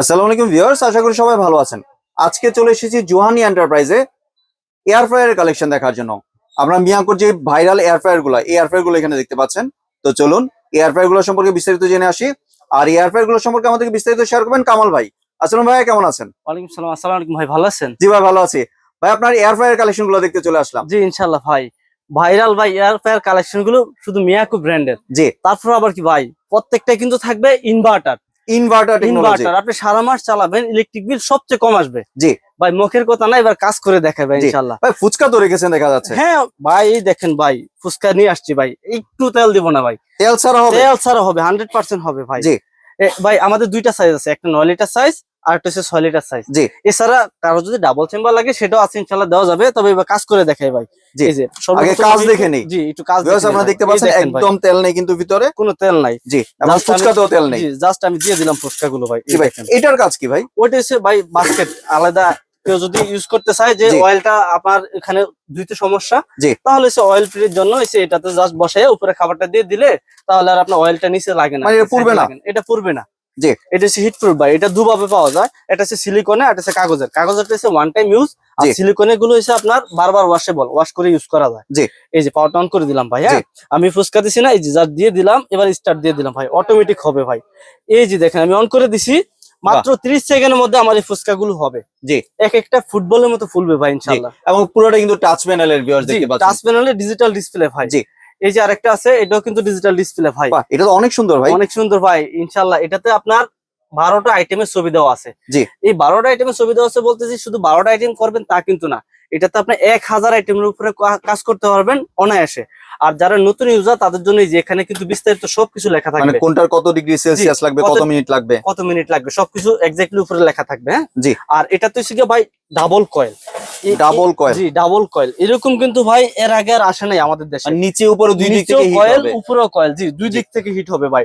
আসসালামু আলাইকুম ভিউয়ার্স আশা করি সবাই ভালো আছেন। আজকে চলে এসেছি জোহানি এন্টারপ্রাইজে এয়ার ফ্রায়ারের কালেকশন দেখার জন্য। আমরা মিয়াকোর যে ভাইরাল এয়ার ফ্রায়ারগুলো এয়ার ফ্রায়ারগুলো এখানে দেখতে পাচ্ছেন। তো চলুন এয়ার ফ্রায়ারগুলো সম্পর্কে বিস্তারিত জেনে আসি। আর এয়ার ফ্রায়ারগুলো সম্পর্কে আমাদেরকে বিস্তারিত শেয়ার করবেন কামাল ভাই। আসসালাম ভাই কেমন আছেন? ওয়ালাইকুম সালাম আসসালামু আলাইকুম ভাই ভালো আছেন? জি ভাই ভালো আছি। ভাই আপনার এয়ার ফ্রায়ার কালেকশনগুলো দেখতে চলে আসলাম। জি ইনশাল্লাহ ভাই। ভাইরাল ভাই এয়ার ফায়ার কালেকশনগুলো শুধু মিয়াকু ব্র্যান্ডের জি। তারপর আবার কি ভাই? প্রত্যেকটা কিন্তু থাকবে ইনভার্টার ইনভার্টার ইনভার্টার আপনি সারা মাস চালাবেন ইলেকট্রিক বিল সবচেয়ে কম আসবে। জি। ভাই মুখের কথা না এবার কাজ করে দেখাবে জি। ইনশাল্লাহ ভাই ফুচকা তো রেখেছেন দেখা যাচ্ছে। হ্যাঁ ভাই দেখেন ভাই ফুচকা নিয়ে আসছি ভাই একটু তেল দিব না ভাই। তেল ছাড়া হবে। তেল ছাড়া হবে হান্ড্রেড পার্সেন্ট হবে ভাই। জি। ভাই আমাদের দুইটা সাইজ আছে একটা নয় লিটার সাইজ আর একটা হচ্ছে ছয় লিটার সাইজ জি। এছাড়া কারও যদি ডাবল চেম্বার লাগে সেটাও আছে ইনশাল্লাহ দেওয়া যাবে। তবে এবার কাজ করে দেখাই ভাই। জি। আগে কাজ দেখে নেই। জি একটু কাজ দেখে আপনারা দেখতে পাচ্ছেন একদম তেল নেই কিন্তু ভিতরে। কোনো তেল নাই। জি এবং ফুচকাতেও তেল নেই। জি জাস্ট আমি দিয়ে দিলাম ফুচকা ভাই। জি ভাই এটার কাজ কি ভাই? ওইটা হচ্ছে ভাই বাস্কেট আলাদা। কেউ যদি ইউজ করতে চায় যে। অয়েলটা আপনার এখানে ধুইতে সমস্যা। তাহলে সে অয়েল ফ্রির জন্য এটাতে জাস্ট বসায় উপরে খাবারটা দিয়ে দিলে তাহলে আর আপনার অয়েলটা নিচে লাগে না। মানে এটা না? পুড়বে না। জি। এটা হচ্ছে হিট প্রুফ ভাই এটা দুভাবে পাওয়া যায়। এটা হচ্ছে সিলিকনে আর এটা হচ্ছে কাগজের। কাগজের হচ্ছে ওয়ান টাইম ইউজ আর সিলিকনে গুলো হচ্ছে আপনার বারবার ওয়াশেবল ওয়াশ করে ইউজ করা যায়। জি। এই যে পাওয়ার অন করে দিলাম ভাই হ্যাঁ? আমি ফুসকা দিছি না এই যে জাস্ট দিয়ে দিলাম এবার স্টার্ট দিয়ে দিলাম ভাই অটোমেটিক হবে ভাই। এই যে দেখেন আমি অন করে দিছি মাত্র 30 সেকেন্ডের মধ্যে আমার এই ফুচকা গুলো হবে। জি। এক একটা ফুটবলের মতো ফুলবে ভাই ইনশাআল্লাহ। এবং পুরোটা কিন্তু টাচ প্যানেলের ভিউয়ার্স দেখতে টাচ পাচ্ছেন। প্যানেলে ডিজিটাল ডিসপ্লে ভাই। জি। এই যে আরেকটা আছে এটাও কিন্তু ডিজিটাল ডিসপ্লে ভাই। এটা তো অনেক সুন্দর ভাই। অনেক সুন্দর ভাই ইনশাল্লাহ এটাতে আপনার বারোটা আইটেমের ছবি দেওয়া আছে। জি। এই বারোটা আইটেমের ছবি দেওয়া আছে বলতেছি শুধু বারোটা আইটেম করবেন তা কিন্তু না। এটাতে আপনি এক হাজার আইটেমের উপরে কাজ করতে পারবেন অনায়াসে। আর যারা নতুন ইউজার তাদের জন্য যে এখানে কিন্তু বিস্তারিত সবকিছু লেখা মানে থাকবে। কোনটার কত ডিগ্রি সেলসিয়াস লাগবে কত মিনিট লাগবে? কত মিনিট লাগবে সবকিছু এক্স্যাক্টলি উপরে লেখা থাকবে হ্যাঁ? জি। আর এটা তো গিয়ে ভাই ডাবল কয়েল ডাবল কয়েল জি ডাবল কয়েল এরকম কিন্তু ভাই এর আগে আর আসে নাই আমাদের দেশে। নিচে উপরে দুই দিক থেকে কয়েল হবে। উপরেও কয়েল জি দুই দিক থেকে হিট হবে ভাই।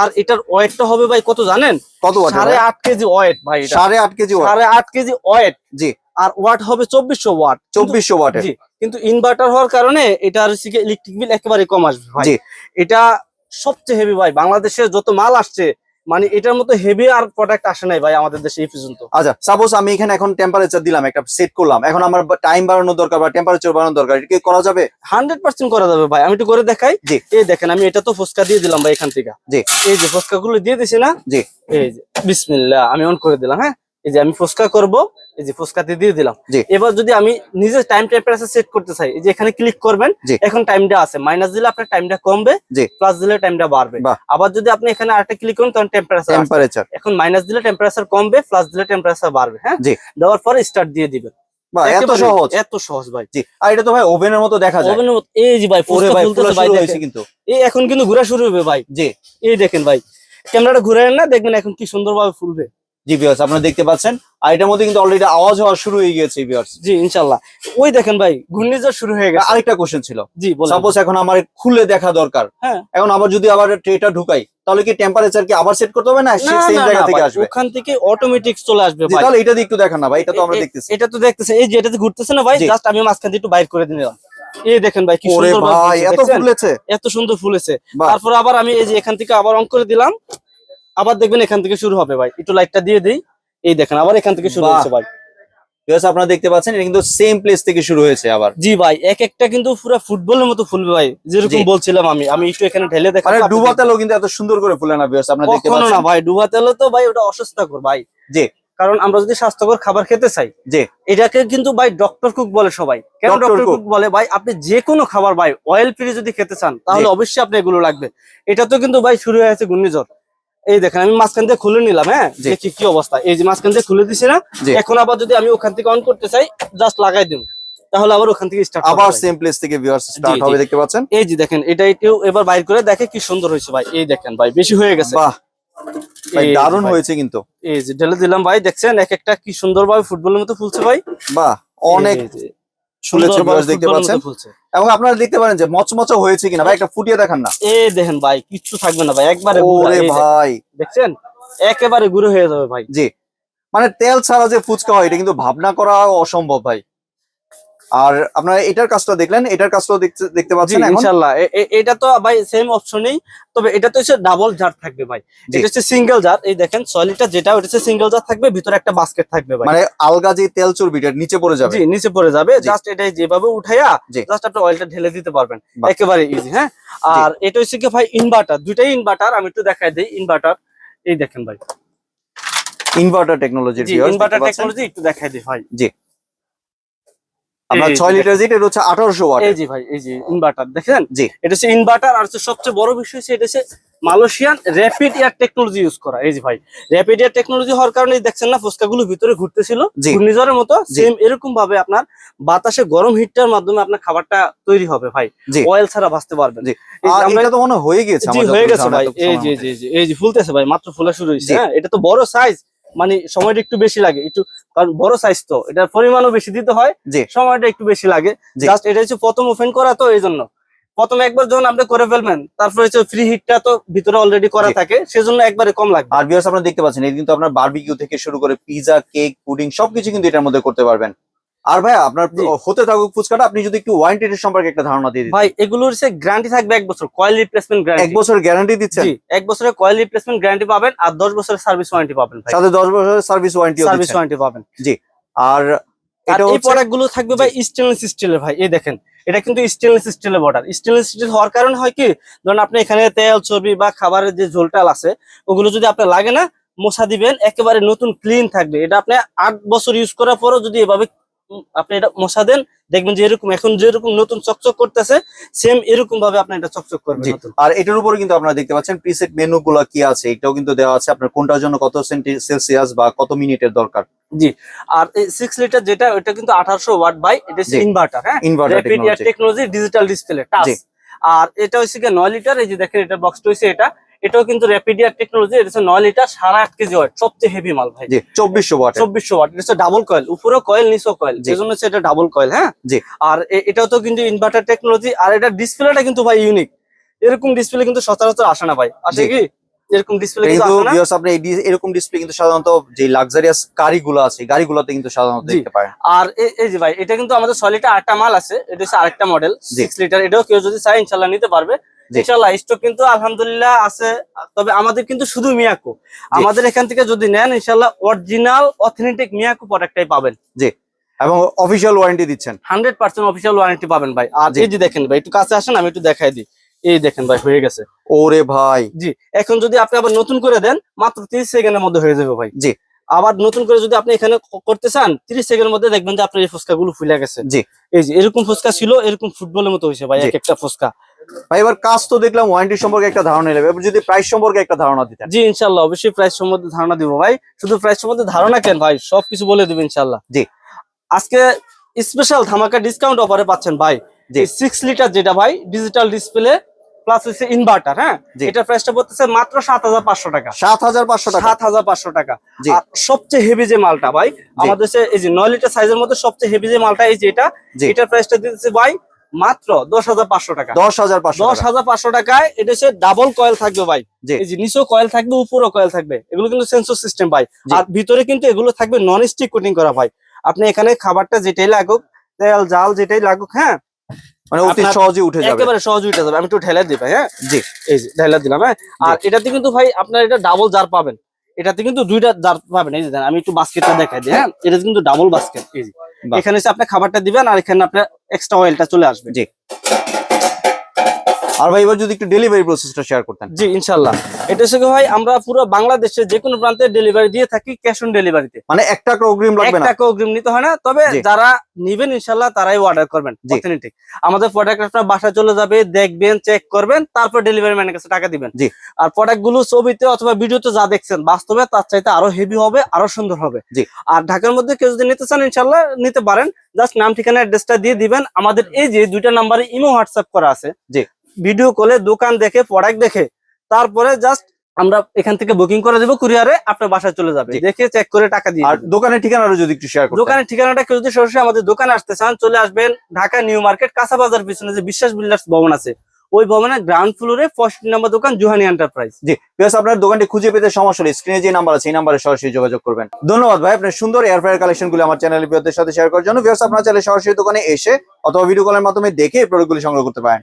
আর এটার ওয়েটটা হবে ভাই কত জানেন? কত সাড়ে আট কেজি ওয়েট ভাই এটা। সাড়ে আট কেজি ওয়াট সাড়ে আট কেজি ওয়েট জি। আর ওয়াট হবে চব্বিশশো ওয়াট। চব্বিশশো ওয়াট কিন্তু ইনভার্টার হওয়ার কারণে এটা ইলেকট্রিক বিল একেবারে কম আসবে ভাই। এটা সবচেয়ে হেভি ভাই। বাংলাদেশে যত মাল আসছে মানে এটার মতো হেভি আর প্রোডাক্ট আসে নাই ভাই আমাদের দেশে এই পর্যন্ত। আচ্ছা সাপোজ আমি এখানে এখন টেম্পারেচার দিলাম একটা সেট করলাম। এখন আমার টাইম বাড়ানোর দরকার বা টেম্পারেচার বাড়ানোর দরকার এটা কি করা যাবে? হান্ড্রেড পার্সেন্ট করা যাবে ভাই। আমি একটু করে দেখাই। জি। এই দেখেন আমি এটা তো ফুচকা দিয়ে দিলাম ভাই এখান থেকে। জি। এই যে ফুচকা গুলো দিয়ে দিছি না? জি। এই যে বিসমিল্লাহ আমি অন করে দিলাম হ্যাঁ? এই যে আমি ফুচকা করব এই যে ফুচকাতে দিয়ে দিলাম। এবার যদি আমি নিজের টাইম টেম্পারেচার সেট করতে চাই যে এখানে ক্লিক করবেন। এখন টাইমটা আছে। মাইনাস দিলে আপনার টাইমটা কমবে। প্লাস দিলে টাইমটা বাড়বে। আবার যদি আপনি এখানে আরেকটা ক্লিক করেন তখন টেম্পারেচার টেম্পারেচার এখন মাইনাস দিলে টেম্পারেচার কমবে প্লাস দিলে টেম্পারেচার বাড়বে হ্যাঁ? দেওয়ার পরে স্টার্ট দিয়ে দিবেন। এত সহজ। এত সহজ ভাই। জি। আর এটা তো ভাই ওভেনের মতো দেখা যায়। ওভেনের মতো- এই যে ভাই ভাই। হয়েছে কিন্তু। এই এখন কিন্তু ঘোরা শুরু হবে ভাই। জি। এই দেখেন ভাই। ক্যামেরাটা ঘুরে না দেখবেন এখন কি সুন্দরভাবে ফুলবে। জি ভিউয়ার্স আপনারা দেখতে পাচ্ছেন আর এটার মধ্যে কিন্তু অলরেডি আওয়াজ হওয়া শুরু হয়ে গিয়েছে ভিউয়ার্স জি ইনশাল্লাহ। ওই দেখেন ভাই ঘূর্ণিঝড় শুরু হয়ে গেছে। আরেকটা কোশ্চেন ছিল। জি সাপোজ এখন আমার খুলে দেখা দরকার। হ্যাঁ। এখন আবার যদি আবার ট্রেটা ঢুকাই তাহলে কি টেম্পারেচার কি আবার সেট করতে হবে না? না, সেম জায়গা থেকে আসবে। ওখান থেকে অটোমেটিক চলে আসবে ভাই। তাহলে এটা দিয়ে একটু না ভাই এটা তো আমরা দেখতেছি। এটা তো দেখতেছে। এই যে এটাতে ঘুরতেছে না ভাই জাস্ট আমি মাঝখান দিয়ে একটু বাইর করে দিলাম এই দেখেন ভাই কি সুন্দর ভাই এত ফুলেছে। এত সুন্দর ফুলেছে। তারপর আবার আমি এই যে এখান থেকে আবার করে দিলাম। আবার দেখবেন এখান থেকে শুরু হবে ভাই। একটু লাইটটা দিয়ে দিই। এই দেখেন আবার এখান থেকে শুরু। হচ্ছে ভাই। ভিউয়ার্স আপনারা দেখতে পাচ্ছেন এটা কিন্তু সেম প্লেস থেকে শুরু হয়েছে আবার। জি ভাই এক একটা কিন্তু পুরো ফুটবলের মতো ফুলবে ভাই যেরকম বলছিলাম আমি। আমি একটু এখানে ঢেলে দেখাবো আপনি ডুবা তেলও কিন্তু এত সুন্দর করে ফুলে না ভিউয়ার্স আপনারা দেখতে কখনো না ভাই ডুবা তেলে তো ভাই ওটা অস্বাস্থ্যকর ভাই। জি। কারণ আমরা যদি স্বাস্থ্যকর খাবার খেতে চাই যে এটাকে কিন্তু ভাই ডক্টর কুক বলে সবাই। কেন ডক্টর কুক বলে? ভাই আপনি যে কোনো খাবার ভাই অয়েল ফ্রি যদি খেতে চান তাহলে অবশ্যই আপনি এগুলো লাগবে। এটা তো কিন্তু ভাই শুরু হয়ে গেছে ঘূর্ণিঝড়। এই দেখেন আমি মাঝখান দিয়ে খুলে নিলাম হ্যাঁ। দেখি কি অবস্থা। এই যে মাঝখান দিয়ে খুলে দিছি না এখন আবার যদি আমি ওখান থেকে অন করতে চাই জাস্ট লাগাই দিন। তাহলে আবার ওখান থেকে স্টার্ট আবার সেম প্লেস থেকে ভিউয়ার্স স্টার্ট হবে দেখতে পাচ্ছেন? এই যে দেখেন এটা একটু এবার বাইর করে দেখে কি সুন্দর হয়েছে ভাই। এই দেখেন ভাই বেশি হয়ে গেছে। বাহ। ভাই দারুণ হয়েছে কিন্তু। এই যে ঢেলে দিলাম ভাই দেখছেন এক একটা কি সুন্দর ভাবে ফুটবলের মতো ফুলছে ভাই। বাহ অনেক ফুলেছে সুন্দরভাবে দেখতে পাচ্ছেন? এবং আপনারা দেখতে পারেন যে মচমচা হয়েছে কিনা। ভাই একটা ফুটিয়ে দেখান না। এ দেখেন ভাই কিচ্ছু থাকবে না ভাই একবারে ওরে ভাই। দেখছেন? একেবারে গুঁড়ো হয়ে যাবে ভাই। জি। মানে তেল ছাড়া যে ফুচকা হয় এটা কিন্তু ভাবনা করা অসম্ভব ভাই। আর আপনারা এটার কাজটা দেখলেন এটার কাজটাও দেখতে পাচ্ছেন এ- এটা তো ভাই সেম অপশনই তবে এটা তো হচ্ছে ডাবল জার থাকবে ভাই। জি। এটা হচ্ছে সিঙ্গেল জার এই দেখেন লিটার যেটা ওটা হচ্ছে সিঙ্গেল জার থাকবে ভিতরে একটা বাস্কেট থাকবে ভাই। মানে আলগা যে তেল চর্বিটা নিচে পড়ে যাবে। জি নিচে পড়ে যাবে জাস্ট এটা যেভাবে উঠাইয়া জি। জাস্ট আপনি অয়েলটা ঢেলে দিতে পারবেন। একেবারে ইজি হ্যাঁ? আর এটা হচ্ছে কি ভাই ইনভার্টার দুইটাই ইনভার্টার আমি একটু দেখাই দিই ইনভার্টার এই দেখেন ভাই। ইনভার্টার টেকনোলজি ইনভার্টার টেকনোলজি একটু দেখাই দিই ভাই। আপনার এই লিটার যেটা এটা হচ্ছে আঠারোশো ওয়াট এই যে ভাই এই যে ইনভার্টার দেখেন? জি। এটা হচ্ছে ইনভার্টার আর হচ্ছে সবচেয়ে বড় বিষয় হচ্ছে এটা হচ্ছে Malaysian rapid air technology use করা। এই যে ভাই র্যাপিড এয়ার টেকনোলজি হওয়ার কারণে দেখছেন না ফুচকাগুলো ভিতরে ঘুরতেছিল। ঘূর্ণিঝড়ের মতো। সেম এরকম ভাবে আপনার বাতাসে গরম হিটটার মাধ্যমে আপনার খাবারটা তৈরি হবে ভাই। অয়েল ছাড়া ভাজতে পারবেন। আমরা- তো মনে হয়ে গেছে হয়ে গেছে ভাই। এই যে মধ্যে। জি জি এই যে ফুলতেছে ভাই মাত্র ফুলা শুরু হয়েছে। হ্যাঁ? এটা তো বড় সাইজ মানে সময়টা একটু বেশি লাগে একটু কারণ বড় সাইজ তো এটার পরিমাণও বেশি দিতে হয় যে সময়টা একটু বেশি লাগে। জাস্ট এটা হচ্ছে প্রথম ওপেন করা তো এই জন্য প্রথমে একবার যখন আপনি করে ফেলবেন তারপরে হচ্ছে ফ্রি হিটটা তো ভিতরে অলরেডি করা থাকে সেজন্য একবারে কম লাগবে। আর বিয়ার্স আপনারা দেখতে পাচ্ছেন এই কিন্তু আপনার বারবিকিউ থেকে শুরু করে পিজা কেক পুডিং সবকিছু কিন্তু এটার মধ্যে করতে পারবেন। আর ভাই আপনার হতে থাকুক ফুচকাটা আপনি যদি একটু ওয়ারেন্টি সম্পর্কে একটা ধারণা দিয়ে দিন ভাই এগুলোর হচ্ছে গ্যারান্টি থাকবে এক বছর কয়েল রিপ্লেসমেন্ট গ্যারান্টি এক বছর গ্যারান্টি দিচ্ছেন? জি এক বছরের কয়েল রিপ্লেসমেন্ট গ্যারান্টি পাবেন আর দশ বছরের সার্ভিস ওয়ারেন্টি পাবেন ভাই। সাথে দশ বছরের সার্ভিস ওয়ারেন্টি সার্ভিস ওয়ারেন্টি পাবেন। আর আর এটা এই হচ্ছে প্রোডাক্টগুলো থাকবে ভাই স্টেনলেস স্টিলের ভাই এই দেখেন। এটা কিন্তু স্টেনলেস স্টিলের বর্ডার স্টেনলেস স্টিল হওয়ার কারণে হয় কি? ধরুন আপনি এখানে তেল চর্বি বা খাবারের যে ঝোলটাল আছে ওগুলো যদি আপনার লাগে না মশা দিবেন একেবারে নতুন ক্লিন থাকবে। এটা আপনি আট বছর ইউজ করার পরও যদি এভাবে আপনি এটা মশা দেন দেখবেন যে এরকম এখন যেরকম নতুন চকচক করতেছে সেম এরকম ভাবে আপনি এটা চকচক করবেন আর এটার উপরে কিন্তু আপনারা দেখতে পাচ্ছেন প্রিসেট মেনু গুলো কি আছে এটাও কিন্তু দেওয়া আছে। আপনার কোনটার জন্য কত সেন্টি সেলসিয়াস বা কত মিনিটের দরকার? জি। আর এই সিক্স লিটার যেটা ওটা কিন্তু আঠারোশো ওয়াট বাই এটা ইনভার্টার হ্যাঁ? Inverter technology digital display touch. আর এটা হচ্ছে নয় লিটার এই যে দেখেন এটা বক্সটা হচ্ছে এটা। এটাও কিন্তু র্যাপিডিয়ার টেকনোলজি এটা হচ্ছে নয় লিটার সাড়ে আট কেজি ওয়াট সবচেয়ে হেভি মাল ভাই। চব্বিশশো ওয়াট চব্বিশশো ওয়াট এটা হচ্ছে ডাবল কয়েল উপরেও কয়েল নিচেও কয়েল যে জন্য হচ্ছে এটা ডাবল কয়েল হ্যাঁ? জি। আর এটাও তো কিন্তু ইনভার্টার টেকনোলজি আর এটা ডিসপ্লেটা কিন্তু ভাই ইউনিক এরকম ডিসপ্লে কিন্তু সচরাচর আসে না ভাই। আছে কি? এরকম ডিসপ্লে কিন্তু ভিউয়ার্স আপনি এই এরকম ডিসপ্লে কিন্তু সাধারণত যে লাক্সারিয়াস গাড়িগুলো আছে গাড়িগুলোতে কিন্তু সাধারণত দেখতে পারেন। আর এই যে ভাই এটা কিন্তু আমাদের আটটা মাল আছে এটা হচ্ছে আরেকটা মডেল জি। সিক্স লিটার এটাও কেউ যদি চায় ইনশাল্লাহ নিতে পারবে। জি। ইনশাল্লাহ স্টক কিন্তু আলহামদুলিল্লাহ আছে তবে আমাদের কিন্তু শুধু মিয়াকো আমাদের এখান থেকে যদি নেন ইনশাল্লাহ অরিজিনাল অথেন্টিক মিয়াকো প্রোডাক্টটাই পাবেন। জি। এবং অফিসিয়াল ওয়ারেন্টি দিচ্ছেন। হান্ড্রেড পার্সেন্ট অফিসিয়াল ওয়ারেন্টি পাবেন ভাই। আর। এই যে দেখেন ভাই একটু কাছে আসেন আমি একটু দেখাই দিই। এই দেখেন ভাই হয়ে গেছে। ওরে ভাই। জি এখন যদি আপনি আবার নতুন করে দেন মাত্র তিরিশ সেকেন্ডের মধ্যে হয়ে যাবে ভাই। জি। আবার নতুন করে যদি আপনি এখানে করতে চান তিরিশ সেকেন্ডের মধ্যে দেখবেন যে আপনার এই ফুচকা গুলো ফুলে গেছে। জি। এই যে এরকম ফুচকা ছিল এরকম ফুটবলের মতো হয়েছে ভাই এক একটা ফুচকা। ভাই এবার কাজ তো দেখলাম ওয়ারেন্টি সম্পর্কে একটা ধারণা নেবে এবার যদি প্রাইস সম্পর্কে একটা ধারণা দিতেন। জি ইনশাল্লাহ অবশ্যই প্রাইস সম্বন্ধে ধারণা দিব ভাই। শুধু প্রাইস সম্বন্ধে ধারণা কেন ভাই? সবকিছু বলে দিব ইনশাল্লাহ জি। আজকে স্পেশাল ধামাকা ডিসকাউন্ট অফারে পাচ্ছেন ভাই। জি। সিক্স লিটার যেটা ভাই ডিজিটাল ডিসপ্লে প্লাস হচ্ছে ইনভার্টার হ্যাঁ। এটা প্রাইসটা পড়তেছে মাত্র সাত হাজার পাঁচশো টাকা। সাত হাজার পাঁচশো টাকা। সাত হাজার পাঁচশো টাকা। সবচেয়ে হেভি যে মালটা ভাই আমাদের এই যে নয় লিটার সাইজের মধ্যে সবচেয়ে হেভি যে মালটা এই যে এটা। এটার প্রাইসটা দিতেছে ভাই মাত্র দশ হাজার পাঁচশো টাকা। দশ হাজার পাঁচশো দশ হাজার পাঁচশো টাকায় এটা হচ্ছে ডাবল কয়েল থাকবে ভাই। এই যে নিচেও কয়েল থাকবে উপরও কয়েল থাকবে। এগুলো কিন্তু সেন্সর সিস্টেম ভাই। আর ভিতরে কিন্তু এগুলো থাকবে নন স্টিক কোটিং করা ভাই। আপনি এখানে খাবারটা যেটাই লাগুক তেল জাল যেটাই লাগুক হ্যাঁ? মানে অতি সহজে উঠে যাবে। একেবারে সহজে উঠে যাবে। আমি একটু ঢেলে দিই ভাই হ্যাঁ? জি। এই যে ঢেলা দিলাম হ্যাঁ? আর এটাতে কিন্তু ভাই আপনার এটা ডাবল জার পাবেন। এটাতে কিন্তু দুইটা জার পাবেন। এই যে আমি একটু বাস্কেটটা দেখাই দিই হ্যাঁ? এটা কিন্তু ডাবল বাস্কেট এই যে। এখানে এসে আপনি খাবারটা দিবেন আর এখানে আপনার এক্সট্রা অয়েলটা চলে আসবে। জি। আর ভাই এবার যদি একটু ডেলিভারি প্রসেসটা শেয়ার করতেন জি ইনশাল্লাহ এটা হচ্ছে ভাই আমরা পুরো বাংলাদেশে যে কোনো প্রান্তে ডেলিভারি দিয়ে থাকি ক্যাশ অন ডেলিভারিতে মানে এক টাকা অগ্রিম এক লাগবে না টাকা অগ্রিম নিতে হয় না তবে। যারা নিবেন ইনশাল্লাহ তারাই অর্ডার করবেন। অথেন্টিক আমাদের প্রোডাক্ট আপনার বাসায় চলে যাবে দেখবেন চেক করবেন তারপর ডেলিভারি ম্যানের কাছে টাকা দিবেন জি। আর প্রোডাক্টগুলো ছবিতে অথবা ভিডিওতে যা দেখছেন বাস্তবে তার চাইতে আরও হেভি হবে আরও সুন্দর হবে জি। আর ঢাকার মধ্যে কেউ যদি নিতে চান ইনশাল্লাহ নিতে পারেন জাস্ট নাম ঠিকানা অ্যাড্রেসটা দিয়ে দিবেন আমাদের এই যে দুইটা নাম্বারে ইমো হোয়াটসঅ্যাপ করা আছে জি। ভিডিও কলে দোকান দেখে প্রোডাক্ট দেখে তারপরে জাস্ট আমরা এখান থেকে বুকিং করে দেবো কুরিয়ারে আপনার বাসায় চলে যাবে। দেখে চেক করে টাকা দিয়ে আর দোকানের ঠিকানাটা যদি একটু শেয়ার দোকানের ঠিকানাটা যদি সরাসরি আমাদের দোকানে আসতে চান চলে আসবেন ঢাকা নিউ মার্কেট কাঁচা বাজার পিছনে যে বিশ্বাস বিল্ডার্স ভবন আছে ওই ভবনের গ্রাউন্ড ফ্লোরে ফার্স্ট নাম্বার দোকান জুহানি এন্টারপ্রাইজ জি প্লাস আপনার দোকানটি খুঁজে পেতে সমস্যা নেই। স্ক্রিনে যে নাম্বার আছে এই নাম্বারে সরাসরি যোগাযোগ করবেন। ধন্যবাদ ভাই আপনার সুন্দর এয়ারফ্রায়ার কালেকশনগুলো আমার চ্যানেলের প্রিয়দের সাথে শেয়ার করার জন্য। প্লাস আপনার চ্যানেলে সরাসরি দোকানে এসে অথবা ভিডিও কলের মাধ্যমে দেখে এই প্রোডাক্টগুলি সংগ্রহ করতে পারেন।